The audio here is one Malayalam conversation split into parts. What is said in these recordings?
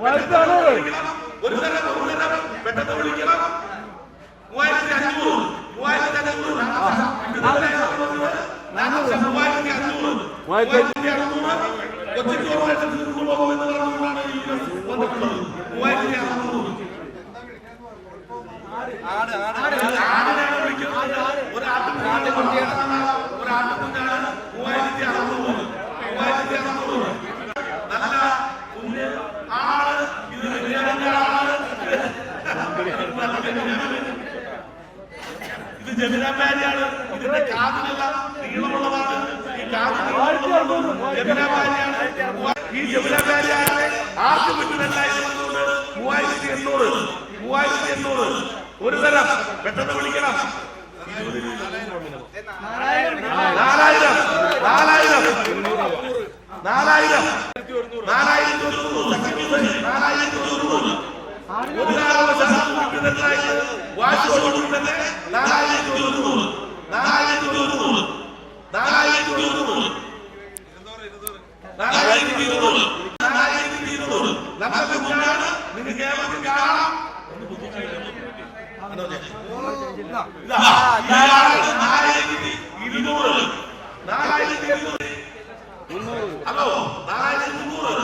ഒരു തരം ഒരു തരം പെട്ടെന്ന് വിളിക്കണം മൂവായിരത്തി അഞ്ഞൂറ്. മൂവായിരത്തി അഞ്ഞൂറ്. മൂവായിരത്തി അഞ്ഞൂറ്. മൂവായിരത്തി അറുന്നൂറ് കൊച്ചിക്ക് ഒരു ലക്ഷത്തി തീർന്നു പോകുമെന്ന് പറഞ്ഞുകൊണ്ടാണ് ഈ വന്നിട്ടുള്ളത് മൂവായിരത്തി അറുന്നൂറ് വിളിക്കുന്നത് ഒരു ഒരു ആട്ടുകുട്ടിയാണ് മൂവായിരത്തി അറുന്നൂറ് മൂവായിരത്തി അറുന്നൂറ് നല്ല കുഞ്ഞ് ആളാണ് ഇത് വലിയ ആളാണ് ഇത് ജമിനാമാരിയാണ് ഇതിന്റെ കാതിനല്ല നീളമുള്ളതാണ്. ഈ കാത്. ജമിനാമാരിയാണ് ഈ ജമിനാമാരിയാണ് ആദ്യം വിട്ടുണ്ടായിരുന്നത് മൂവായിരത്തി എണ്ണൂറ്. മൂവായിരത്തി എണ്ണൂറ്. ഒരു തരം. പെട്ടെന്ന് വിളിക്കണം. നാലായിരം. നാലായിരം. നാലായിരം. നാലായിരത്തി ഒരുന്നൂറ് നാലായിരത്തി ഒരുന്നൂറ് ഒരു വിട്ടുതരാനായിട്ട് വാശിയോടുകൂടി തന്നെ നാലായിരത്തി ഒരുന്നൂറ് നാലായിരത്തി ഒരുന്നൂറ് നാലായിരത്തി ഒരുന്നൂറ് നാലായിരത്തി ഇരുന്നൂറ് നാലായിരത്തി ഇരുന്നൂറ് നമ്മുടെ കുഞ്ഞാണ് നിങ്ങൾക്ക് ഏവർക്കും കാണാം ഇതാ, ഇതാണ് നാലായിരത്തി ഇരുന്നൂറ് നാലായിരത്തി ഇരുന്നൂറ് ഹലോ നാലായിരത്തി മുന്നൂറ്.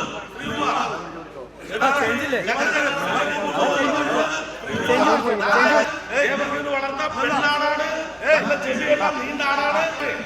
വളർത്ത പെണ്ണാടാണ് നല്ല